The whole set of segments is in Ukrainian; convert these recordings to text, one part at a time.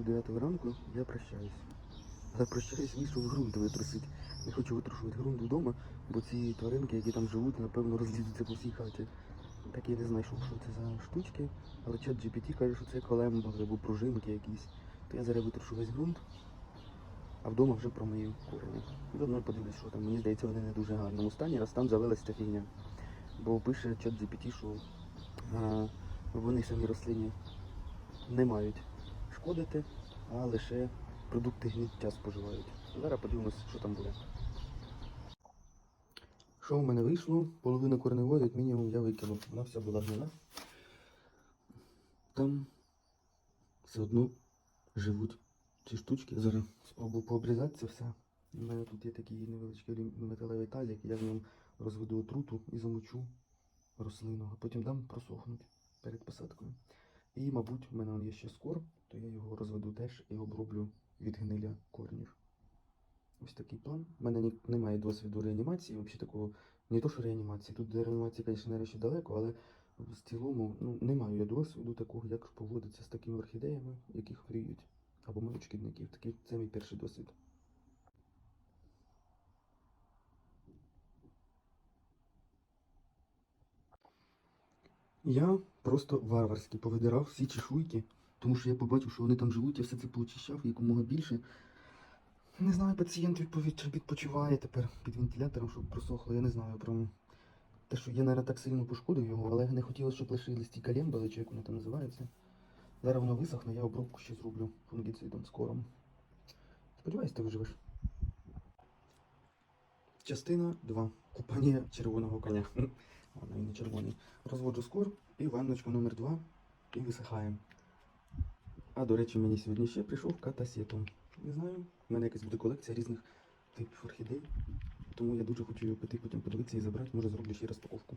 пів ранку я прощаюсь. Але прощаюсь, вийшов ґрунт витрусить. Не хочу витрушувати ґрунт вдома, бо ці тваринки, які там живуть, напевно, розлізуться по всій хаті. Так я не знайшов, що це за штучки, але чат GPT каже, що це колемба або пружинки якісь. То я зараз витрушу весь ґрунт, а вдома вже промию корені. Заодно подивлюсь, що там. Мені здається, вони не дуже гарному стані, раз там завелась ця фігня. Бо пише чат GPT, що а, вони самі рослині не мають шкодити, а лише продукти гниття споживають. Зараз подивимось, що там буде. Що в мене вийшло? Половину корневої, як мінімум, я викинув. Вона вся була гнила. Там все одно живуть ці штучки. Зараз спробую пообрізати це все. У мене тут є такий невеличкий металевий тазик, я в ньому розведу отруту і замочу рослину, а потім дам просохнути перед посадкою. І, мабуть, в мене є ще скор, то я його розведу теж і оброблю від гниля корнів. Ось такий план. У мене немає досвіду реанімації, взагалі такого, не то що реанімації. Тут до реанімації, звісно, нарешті далеко, але в цілому ну, не маю я досвіду такого, як поводиться з такими орхідеями, яких хворіють, або мають шкідників. Такий це мій перший досвід. Я просто варварськи повидирав всі чешуйки, тому що я побачив, що вони там живуть, я все це поочищав якомога більше. Не знаю, пацієнт відповідь відпочиває тепер під вентилятором, щоб просохло. Я не знаю про те, що я, навіть, так сильно пошкодив його, але не хотілося, щоб лишились ті калембали, чи як воно там називається. Зараз воно висохне, я обробку ще зроблю фунгіцидом скором. Сподіваюсь, ти виживеш. Частина 2. Купання червоного коня. Ладно, він не червоний. Розводжу скор і ванночку номер 2 і висихаємо. А до речі, мені сьогодні ще прийшов катасетом. Не знаю, в мене якась буде колекція різних типів орхідей. Тому я дуже хочу його піти, потім подивитися і забрати, може зроблю ще розпаковку.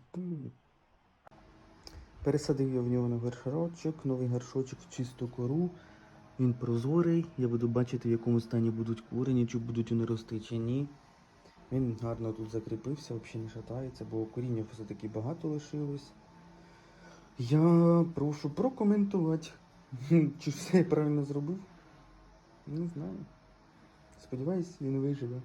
Пересадив я в нього на горшочок, новий горшочок в чисту кору. Він прозорий, я буду бачити, в якому стані будуть курені, чи будуть вони рости, чи ні. Він гарно тут закріпився, взагалі не шатається, бо коріння все-таки багато лишилось. Я прошу прокоментувати, чи все я правильно зробив. Не знаю. Сподіваюсь, він виживе.